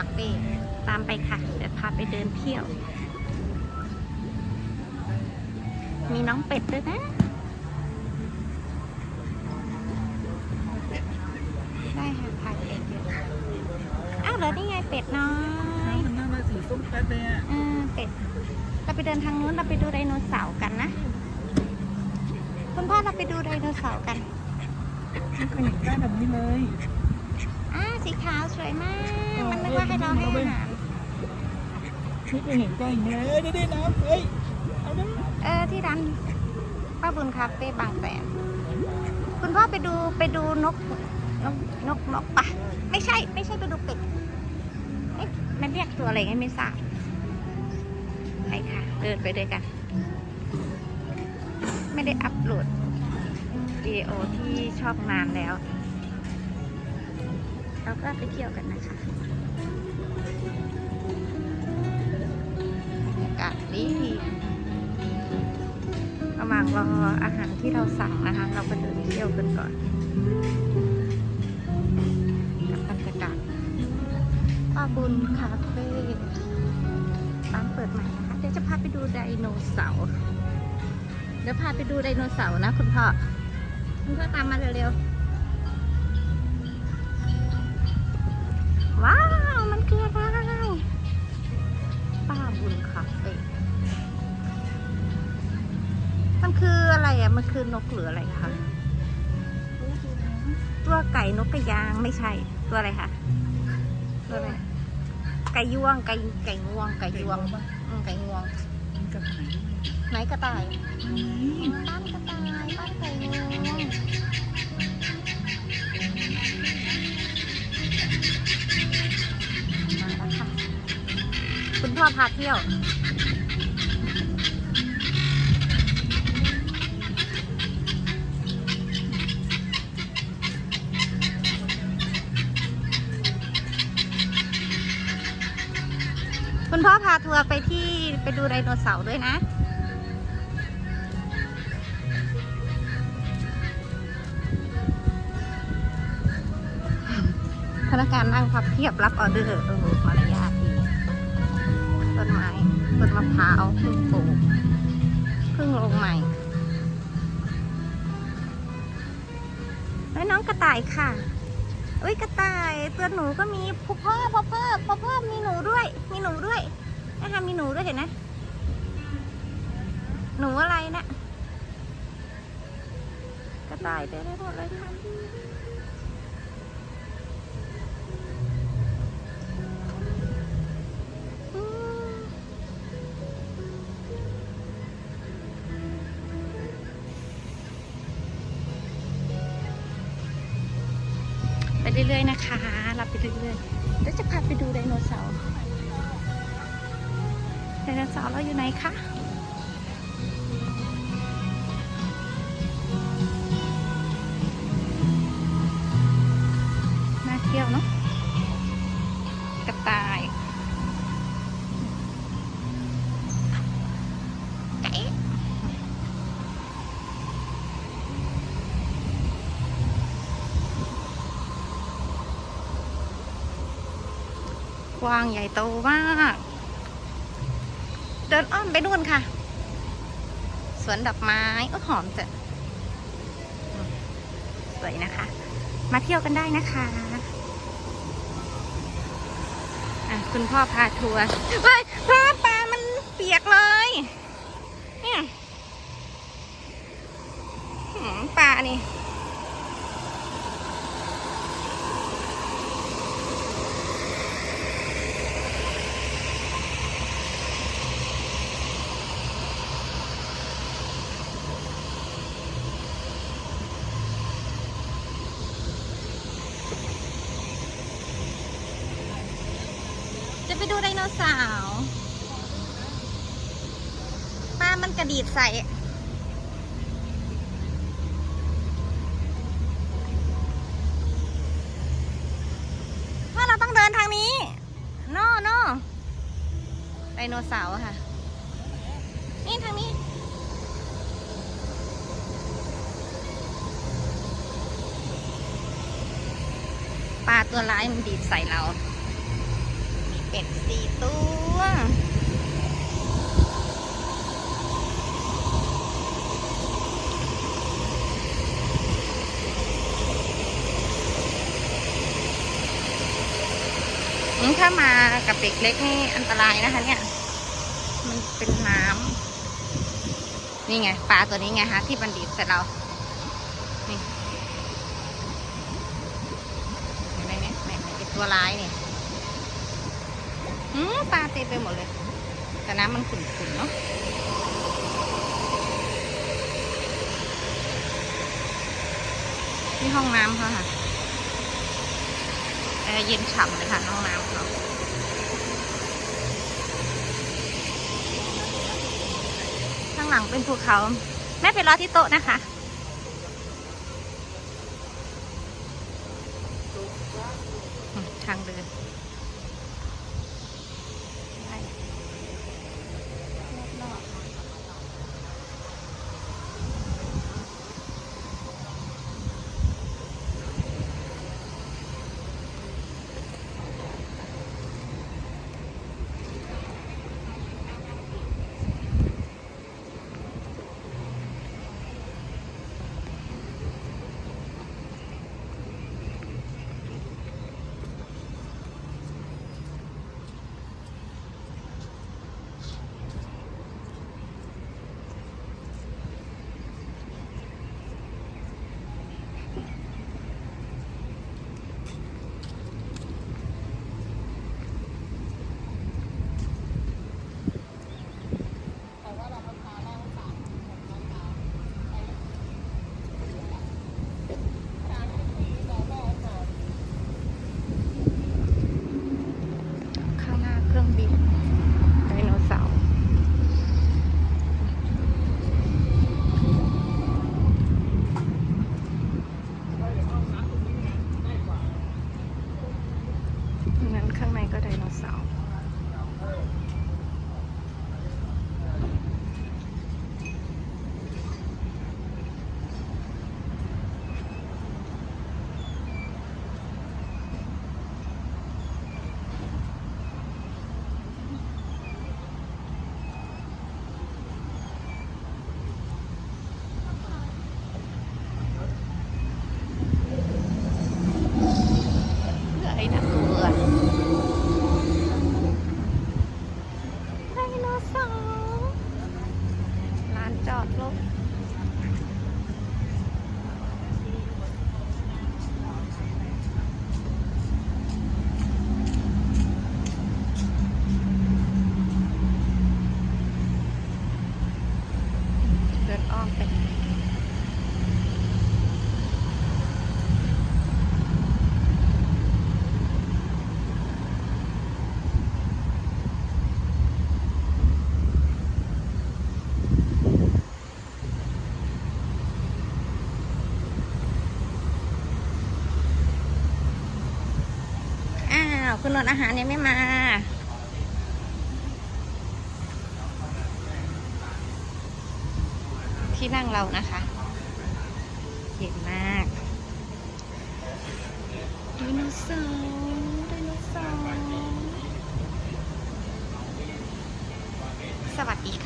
ามไปค่ะ เดี๋ยวพาไปเดินเที่ยว มีน้องเป็ดด้วยนะ ได้ค่ะถ่ายเป็ดอยู่อ้าวเหรอนี่ไงเป็ดน้อยมันน่ารักสีส้มแป๊ดเลยอะเออเป็ด เราไปเดินทางนู้น เราไปดูไดโนเสาร์กันนะ คุณพ่อเราไปดูไดโนเสาร์กัน ไม่เคยเห็นแป้งแบบนี้เลย อ่าสีขาวสวยมาก มันนึกว่าให้เราให้อาหารไม่เคยเห็นแป้งอย่างนี้เลยเอ้ยนี่ๆน้ำเฮ้ยเอาน้ำเออที่ร้านป้าบุญคาเฟ่บางแสน คุณพ่อไปดูไปดูนกนกนกนกปะไม่ใช่ ไม่ใช่ไปดูเป็ดเอ๊ะมันเรียกตัวอะไรไงไม่ทราบไปค่ะ เดินไปด้วยกัน ไม่ได้อัปโหลดวิดีโอที่ชอบนานแล้ว เราก็ไปเที่ยวกันนะคะบรรยากาศดีดีระหว่างรออาหารที่เราสั่งนะคะ เราก็เดินเที่ยวกันก่อนกับบรรยากาศป้าบุญคาเฟ่ร้านเปิดใหม่นะคะเดี๋ยวจะพาไปดูไดโนเสาร์เดี๋ยวพาไปดูไดโนเสาร์นะคุณพ่อคุณพ่อตามมาเร็วๆ ว้าว มันคืออะไรป้าบุญคาเฟ่มันคืออะไรอะ มันคือนกหรืออะไรคะ ตัวไก่นกกระยางไม่ใช่ ตัวอะไรคะตัวอะไร ไก่ยวง ไก่ไก่งวง ไก่ยวงอืมไก่งวงมันกระต่ายด้วยไหนกระต่ายอืมบ้านกระต่ายบ้านไก่งวง คุณพ่อพาเที่ยว คุณพ่อพาทัวร์ไปที่ไปดูไดโนเสาร์ด้วยนะพนักงานนั่งพับเพียบรับออเดอร์โอ้โหมารยาทดีต้ นไม้ต้นมะพร้าวเพิ่งปลูกเพิ่งลงใหม่ แล้วน้องกระต่ายค่ะเอ้ยกระต่ายตัวหนูก็มีพ่อพ่อพ่อพ่อพ่อพ่อมีหนูด้วย มีหนูด้วยนะคะมีหนูด้วยเห็นไหมหนูอะไรนะกระต่ายเต็มไปหมดเลยค่ะ เรื่อยๆนะคะ รับไปเรื่อยๆแล้วจะพาไปดูไดโนเสาร์ไดโนเสาร์เราอยู่ไหนคะ ว้างใหญ่โตมาก เดินอ้อมไปนู่นค่ะ สวนดอกไม้โอ้หอมจัดสวยนะคะ มาเที่ยวกันได้นะคะอะคุณพ่อพาทัวร์เฮ้ยพ่อปลามันเปียกเลย เนี่ยปลานี่ ดูไดโนเสาร์ปลามันกระดีดใส่ว่าเราต้องเดินทางนี้น่โน่ไดโนเสาร์ค่ะ นี่ทางนี้ปลาตัวร้ายมันดีดใส่เรา เป็ดสี่ตัวถ้ามากับเด็กเล็กนี่อันตรายนะคะเนี่ย มันเป็นน้ำนี่ไงปลาตัวนี้ไงฮะที่บันดีดใส่เรานี่เห็นไหมเนี่ยแม่เป็นตัวร้ายเนี่ย อืมปลาเต็มไปหมดเลย แต่น้ำมันขุ่นๆเนาะนี่ห้องน้ำเขาค่ะแอร์เย็นฉ่ำเลยค่ะห้องน้ำเขาข้างหลังเป็นภูเขา แม่ไปรอที่โต๊ะนะคะทางเดิน นนท์อาหารยังไม่มา ที่นั่งเรานะคะเย็นมากไดโนเสาร์ไดโนเสาร์สวัสดีค่ะ